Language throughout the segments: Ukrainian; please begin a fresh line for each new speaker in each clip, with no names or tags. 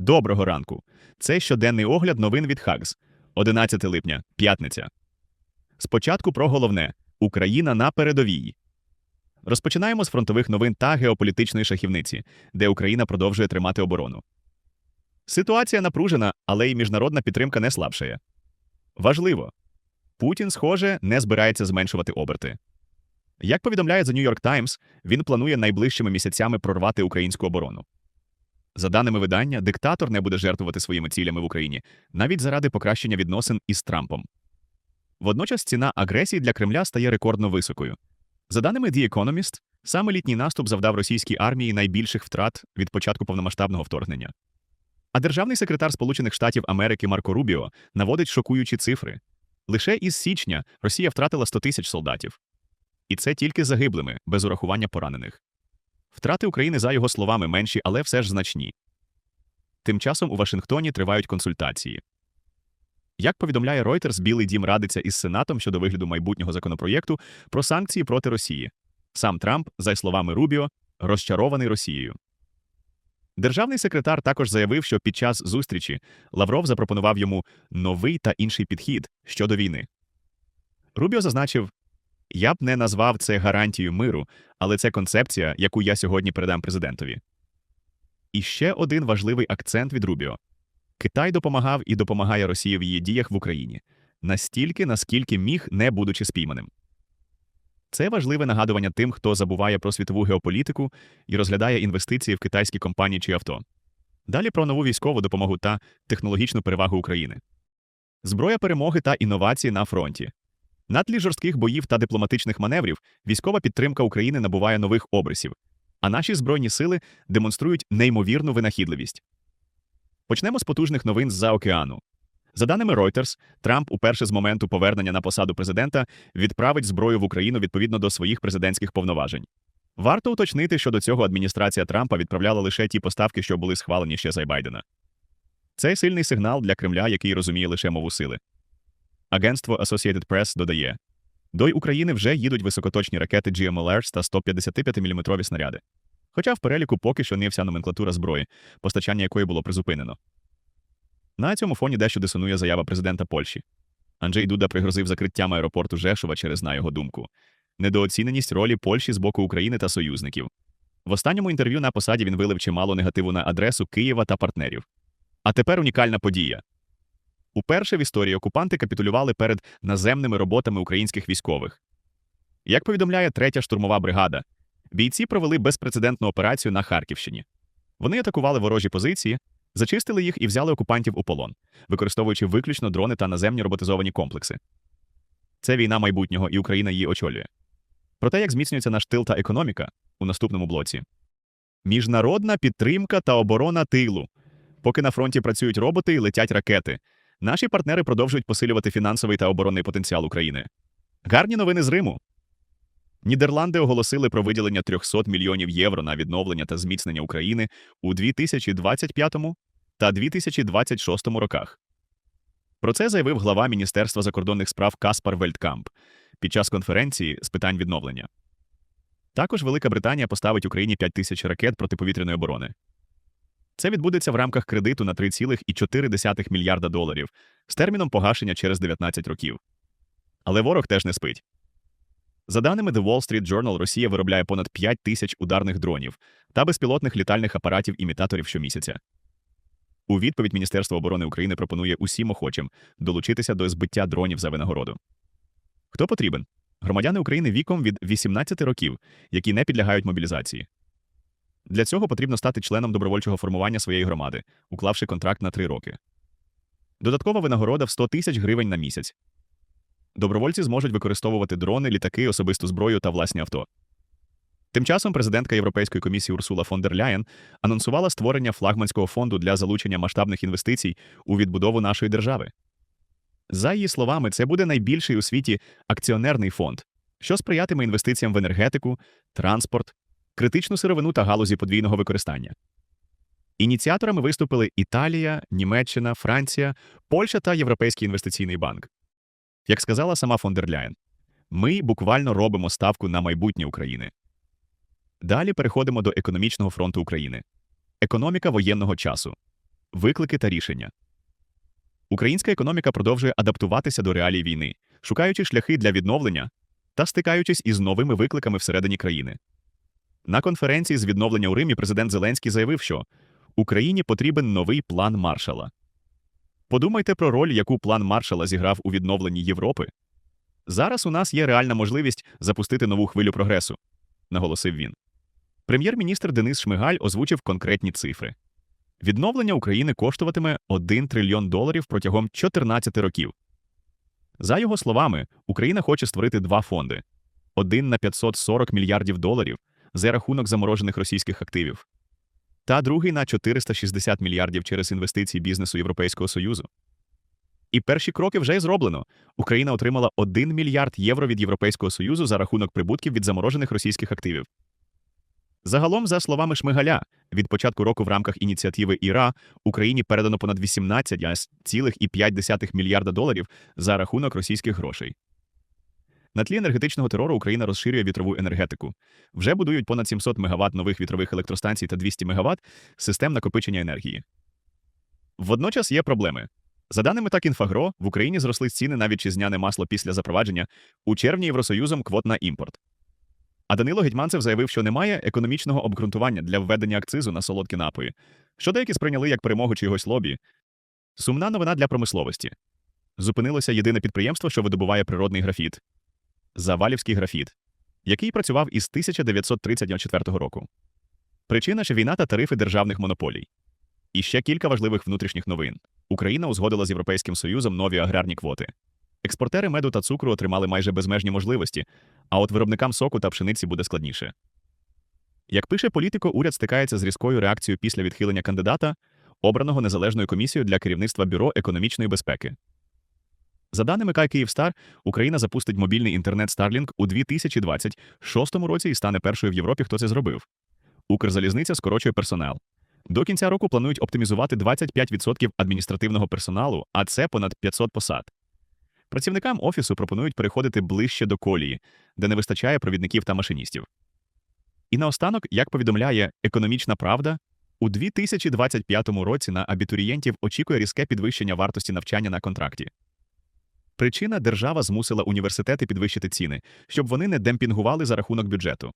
Доброго ранку. Це щоденний огляд новин від Хагс. 11 липня, п'ятниця. Спочатку про головне: Україна на передовій. Розпочинаємо з фронтових новин та геополітичної шахівниці, де Україна продовжує тримати оборону. Ситуація напружена, але й міжнародна підтримка не слабшає. Важливо. Путін, схоже, не збирається зменшувати оберти. Як повідомляє The New York Times, він планує найближчими місяцями прорвати українську оборону. За даними видання, диктатор не буде жертвувати своїми цілями в Україні навіть заради покращення відносин із Трампом. Водночас ціна агресії для Кремля стає рекордно високою. За даними The Economist, саме літній наступ завдав російській армії найбільших втрат від початку повномасштабного вторгнення. А державний секретар Сполучених Штатів Америки Марко Рубіо наводить шокуючі цифри. Лише із січня Росія втратила 100 тисяч солдатів. І це тільки загиблими, без урахування поранених. Втрати України, за його словами, менші, але все ж значні. Тим часом у Вашингтоні тривають консультації. Як повідомляє Reuters, Білий дім радиться із Сенатом щодо вигляду майбутнього законопроєкту про санкції проти Росії. Сам Трамп, за словами Рубіо, розчарований Росією. Державний секретар також заявив, що під час зустрічі Лавров запропонував йому новий та інший підхід щодо війни. Рубіо зазначив: я б не назвав це гарантією миру, але це концепція, яку я сьогодні передам президентові. І ще один важливий акцент від Рубіо: Китай допомагав і допомагає Росії в її діях в Україні настільки, наскільки міг, не будучи спійманим. Це важливе нагадування тим, хто забуває про світову геополітику і розглядає інвестиції в китайські компанії чи авто. Далі про нову військову допомогу та технологічну перевагу України. Зброя перемоги та інновації на фронті. На тлі жорстких боїв та дипломатичних маневрів військова підтримка України набуває нових обрисів, а наші збройні сили демонструють неймовірну винахідливість. Почнемо з потужних новин з-за океану. За даними Reuters, Трамп уперше з моменту повернення на посаду президента відправить зброю в Україну відповідно до своїх президентських повноважень. Варто уточнити, що до цього адміністрація Трампа відправляла лише ті поставки, що були схвалені ще за Байдена. Це сильний сигнал для Кремля, який розуміє лише мову сили. Агентство Associated Press додає: до України вже їдуть високоточні ракети GMLRS та 155-мм снаряди. Хоча в переліку поки що не вся номенклатура зброї, постачання якої було призупинено. На цьому фоні дещо дисонує заява президента Польщі. Анджей Дуда пригрозив закриттям аеропорту Жешова через, на його думку, недооціненість ролі Польщі з боку України та союзників. В останньому інтерв'ю на посаді він вилив чимало негативу на адресу Києва та партнерів. А тепер унікальна подія. Уперше в історії окупанти капітулювали перед наземними роботами українських військових. Як повідомляє третя штурмова бригада, бійці провели безпрецедентну операцію на Харківщині. Вони атакували ворожі позиції, зачистили їх і взяли окупантів у полон, використовуючи виключно дрони та наземні роботизовані комплекси. Це війна майбутнього, і Україна її очолює. Про те, як зміцнюється наш тил та економіка у наступному блоці. Міжнародна підтримка та оборона тилу. Поки на фронті працюють роботи і летять ракети. Наші партнери продовжують посилювати фінансовий та оборонний потенціал України. Гарні новини з Риму. Нідерланди оголосили про виділення 300 мільйонів євро на відновлення та зміцнення України у 2025 та 2026 роках. Про це заявив глава Міністерства закордонних справ Каспар Вельткамп під час конференції з питань відновлення. Також Велика Британія поставить Україні 5 тисяч ракет протиповітряної оборони. Це відбудеться в рамках кредиту на 3,4 мільярда доларів з терміном погашення через 19 років. Але ворог теж не спить. За даними The Wall Street Journal, Росія виробляє понад 5 тисяч ударних дронів та безпілотних літальних апаратів-імітаторів щомісяця. У відповідь Міністерство оборони України пропонує усім охочим долучитися до збиття дронів за винагороду. Хто потрібен? Громадяни України віком від 18 років, які не підлягають мобілізації. Для цього потрібно стати членом добровольчого формування своєї громади, уклавши контракт на три роки. Додаткова винагорода в 100 тисяч гривень на місяць. Добровольці зможуть використовувати дрони, літаки, особисту зброю та власні авто. Тим часом президентка Європейської комісії Урсула фон дер Ляєн анонсувала створення флагманського фонду для залучення масштабних інвестицій у відбудову нашої держави. За її словами, це буде найбільший у світі акціонерний фонд, що сприятиме інвестиціям в енергетику, транспорт, критичну сировину та галузі подвійного використання. Ініціаторами виступили Італія, Німеччина, Франція, Польща та Європейський інвестиційний банк. Як сказала сама фон дер Ляєн, ми буквально робимо ставку на майбутнє України. Далі переходимо до економічного фронту України. Економіка воєнного часу. виклики та рішення. Українська економіка продовжує адаптуватися до реалій війни, шукаючи шляхи для відновлення та стикаючись із новими викликами всередині країни. На конференції з відновлення у Римі президент Зеленський заявив, що Україні потрібен новий план маршала. Подумайте про роль, яку план маршала зіграв у відновленні Європи. Зараз у нас є реальна можливість запустити нову хвилю прогресу, наголосив він. Прем'єр-міністр Денис Шмигаль озвучив конкретні цифри. Відновлення України коштуватиме 1 трильйон доларів протягом 14 років. За його словами, Україна хоче створити два фонди: один на 540 мільярдів доларів за рахунок заморожених російських активів, та другий на 460 мільярдів через інвестиції бізнесу Європейського Союзу. І перші кроки вже зроблено. Україна отримала 1 мільярд євро від Європейського Союзу за рахунок прибутків від заморожених російських активів. Загалом, за словами Шмигаля, від початку року в рамках ініціативи ІРА Україні передано понад 18,5 мільярда доларів за рахунок російських грошей. На тлі енергетичного терору Україна розширює вітрову енергетику. Вже будують понад 700 МВт нових вітрових електростанцій та 200 МВт систем накопичення енергії. Водночас є проблеми. За даними так інфагро, в Україні зросли ціни на вітчизняне масло після запровадження у червні Євросоюзом квот на імпорт. А Данило Гетьманцев заявив, що немає економічного обґрунтування для введення акцизу на солодкі напої, що деякі сприйняли як перемогу чогось лобі. Сумна новина для промисловості. Зупинилося єдине підприємство, що видобуває природний графіт Завалівський графіт, який працював із 1934 року. Причина ж війна та тарифи державних монополій. І ще кілька важливих внутрішніх новин. Україна узгодила з Європейським Союзом нові аграрні квоти. Експортери меду та цукру отримали майже безмежні можливості, а от виробникам соку та пшениці буде складніше. Як пише політико, уряд стикається з різкою реакцією після відхилення кандидата, обраного незалежною комісією для керівництва Бюро економічної безпеки. За даними Кай Київстар, Україна запустить мобільний інтернет Starlink у 2026 році і стане першою в Європі, хто це зробив. Укрзалізниця скорочує персонал. До кінця року планують оптимізувати 25% адміністративного персоналу, а це понад 500 посад. Працівникам офісу пропонують переходити ближче до колії, де не вистачає провідників та машиністів. І наостанок, як повідомляє економічна правда, у 2025 році на абітурієнтів очікує різке підвищення вартості навчання на контракті. Причина держава змусила університети підвищити ціни, щоб вони не демпінгували за рахунок бюджету.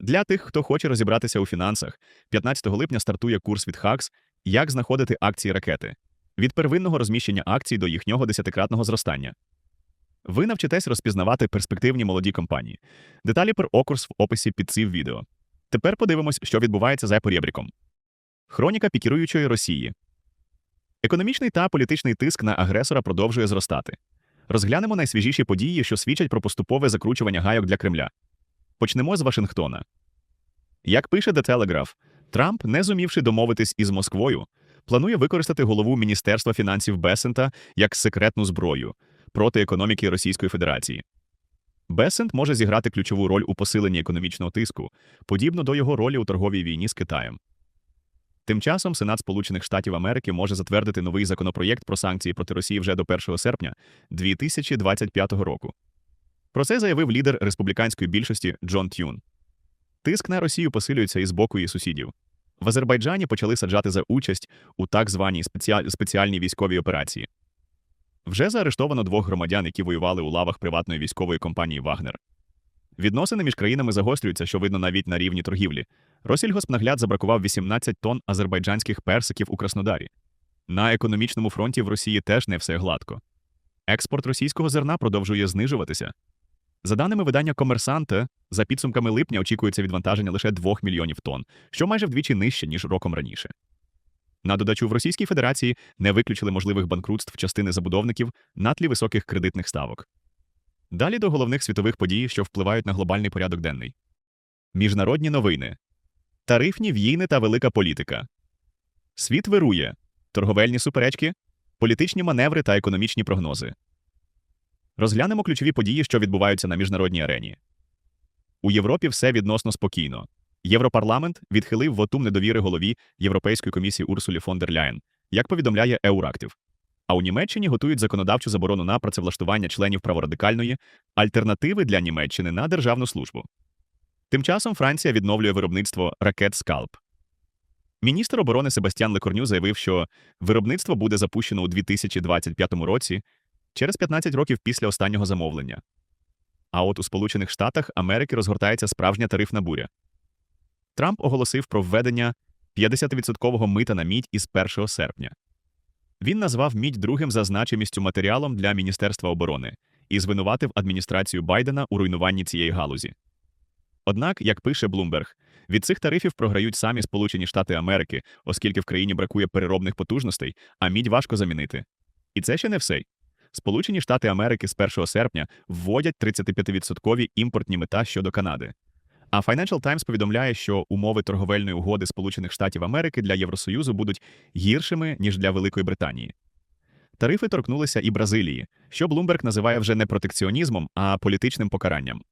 Для тих, хто хоче розібратися у фінансах, 15 липня стартує курс від Хакс Як знаходити акції ракети від первинного розміщення акцій до їхнього десятикратного зростання. Ви навчитесь розпізнавати перспективні молоді компанії. Деталі про окурс в описі під цим відео. Тепер подивимось, що відбувається за порєбріком. Хроніка пікіруючої Росії. Економічний та політичний тиск на агресора продовжує зростати. Розглянемо найсвіжіші події, що свідчать про поступове закручування гайок для Кремля. Почнемо з Вашингтона. Як пише The Telegraph, Трамп, не зумівши домовитись із Москвою, планує використати голову Міністерства фінансів Бесента як секретну зброю проти економіки Російської Федерації. Бесент може зіграти ключову роль у посиленні економічного тиску, подібно до його ролі у торговій війні з Китаєм. Тим часом Сенат Сполучених Штатів Америки може затвердити новий законопроєкт про санкції проти Росії вже до 1 серпня 2025 року. Про це заявив лідер республіканської більшості Джон Тюн. Тиск на Росію посилюється і з боку її сусідів. В Азербайджані почали саджати за участь у так званій спеціальній військовій операції. Вже заарештовано двох громадян, які воювали у лавах приватної військової компанії Вагнер. Відносини між країнами загострюються, що видно навіть на рівні торгівлі. Росільгоспнагляд забракував 18 тонн азербайджанських персиків у Краснодарі. На економічному фронті в Росії теж не все гладко. Експорт російського зерна продовжує знижуватися. За даними видання Комерсанте, за підсумками липня очікується відвантаження лише 2 мільйонів тонн, що майже вдвічі нижче, ніж роком раніше. На додачу в Російській Федерації не виключили можливих банкрутств частини забудовників на тлі високих кредитних ставок. Далі до головних світових подій, що впливають на глобальний порядок денний. Міжнародні новини, тарифні війни та велика політика. Світ вирує, торговельні суперечки, політичні маневри та економічні прогнози. Розглянемо ключові події, що відбуваються на міжнародній арені. У Європі все відносно спокійно. Європарламент відхилив вотум недовіри голові Європейської комісії Урсулі фон дер Ляєн, як повідомляє Еурактив. А у Німеччині готують законодавчу заборону на працевлаштування членів праворадикальної альтернативи для Німеччини на державну службу. Тим часом Франція відновлює виробництво ракет Скалп. Міністр оборони Себастьян Лекорню заявив, що виробництво буде запущено у 2025 році через 15 років після останнього замовлення. А от у Сполучених Штатах Америки розгортається справжня тарифна буря. Трамп оголосив про введення 50% мита на мідь із 1 серпня. Він назвав мідь другим за значимістю матеріалом для Міністерства оборони і звинуватив адміністрацію Байдена у руйнуванні цієї галузі. Однак, як пише Блумберг, від цих тарифів програють самі Сполучені Штати Америки, оскільки в країні бракує переробних потужностей, а мідь важко замінити. І це ще не все. Сполучені Штати Америки з 1 серпня вводять 35% імпортні мита щодо Канади. А Financial Times повідомляє, що умови торговельної угоди Сполучених Штатів Америки для Євросоюзу будуть гіршими, ніж для Великої Британії. Тарифи торкнулися і Бразилії, що Блумберг називає вже не протекціонізмом, а політичним покаранням.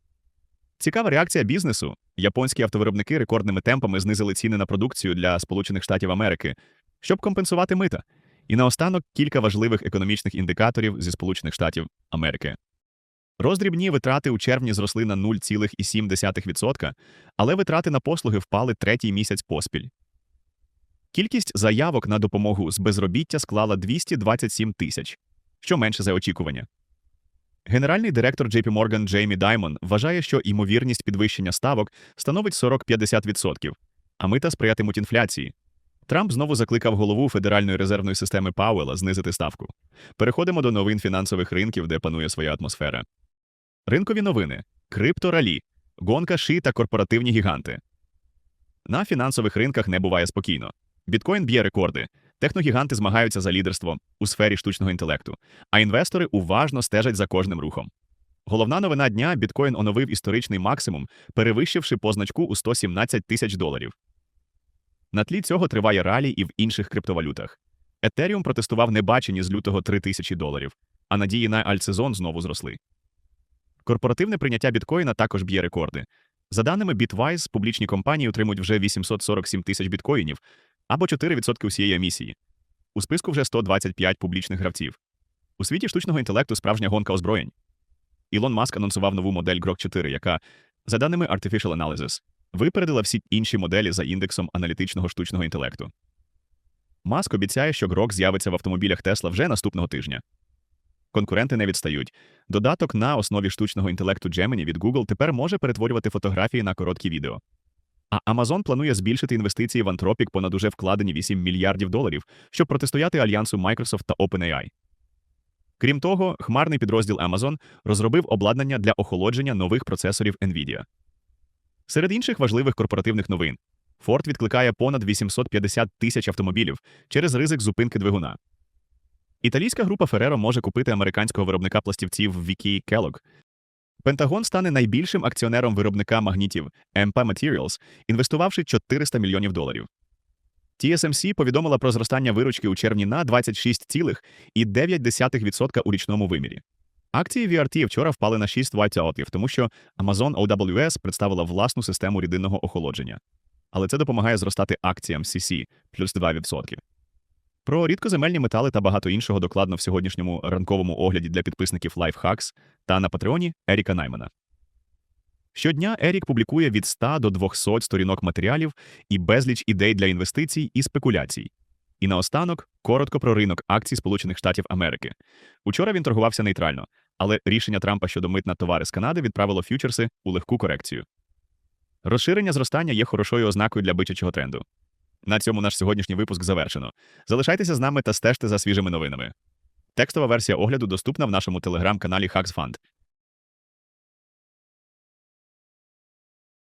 Цікава реакція бізнесу. Японські автовиробники рекордними темпами знизили ціни на продукцію для Сполучених Штатів Америки, щоб компенсувати мита. І наостанок кілька важливих економічних індикаторів зі Сполучених Штатів Америки. Роздрібні витрати у червні зросли на 0,7%, але витрати на послуги впали третій місяць поспіль. Кількість заявок на допомогу з безробіття склала 227 тисяч, що менше за очікування. Генеральний директор JP Morgan Джеймі Даймон вважає, що ймовірність підвищення ставок становить 40-50%, а мита сприятимуть інфляції. Трамп знову закликав голову Федеральної резервної системи Пауела знизити ставку. Переходимо до новин фінансових ринків, де панує своя атмосфера. Ринкові новини, крипторалі, гонка ши та корпоративні гіганти. На фінансових ринках не буває спокійно. Біткоін б'є рекорди. Техногіганти змагаються за лідерство у сфері штучного інтелекту, а інвестори уважно стежать за кожним рухом. Головна новина дня біткоін оновив історичний максимум, перевищивши позначку у 117 тисяч доларів. На тлі цього триває ралі і в інших криптовалютах. Етеріум протестував небачені з лютого 3 тисячі доларів, а надії на альтсезон знову зросли. Корпоративне прийняття біткоїна також б'є рекорди. За даними Bitwise, публічні компанії отримують вже 847 тисяч біткоїнів або 4% усієї емісії. У списку вже 125 публічних гравців. У світі штучного інтелекту справжня гонка озброєнь. Ілон Маск анонсував нову модель Grok 4, яка, за даними Artificial Analysis, випередила всі інші моделі за індексом аналітичного штучного інтелекту. Маск обіцяє, що Grok з'явиться в автомобілях Tesla вже наступного тижня. Конкуренти не відстають. Додаток на основі штучного інтелекту Gemini від Google тепер може перетворювати фотографії на короткі відео. А Amazon планує збільшити інвестиції в Anthropic понад уже вкладені 8 мільярдів доларів, щоб протистояти альянсу Microsoft та OpenAI. Крім того, хмарний підрозділ Amazon розробив обладнання для охолодження нових процесорів NVIDIA. Серед інших важливих корпоративних новин Ford відкликає понад 850 тисяч автомобілів через ризик зупинки двигуна. Італійська група Ferrero може купити американського виробника пластівців Vicky Kellogg. Пентагон стане найбільшим акціонером виробника магнітів MP Materials, інвестувавши 400 мільйонів доларів. TSMC повідомила про зростання виручки у червні на 26,9% у річному вимірі. Акції VRT вчора впали на 6 вайтаутів, тому що Amazon OWS представила власну систему рідинного охолодження. Але це допомагає зростати акціям CC плюс 2%. Про рідкоземельні метали та багато іншого докладно в сьогоднішньому ранковому огляді для підписників Lifehacks та на Патреоні Еріка Наймана. Щодня Ерік публікує від 100 до 200 сторінок матеріалів і безліч ідей для інвестицій і спекуляцій. І наостанок коротко про ринок акцій Сполучених Штатів Америки. Учора він торгувався нейтрально, але рішення Трампа щодо мит на товари з Канади відправило ф'ючерси у легку корекцію. Розширення зростання є хорошою ознакою для бичачого тренду. На цьому наш сьогоднішній випуск завершено. Залишайтеся з нами та стежте за свіжими новинами. Текстова версія огляду доступна в нашому телеграм-каналі HacksFund.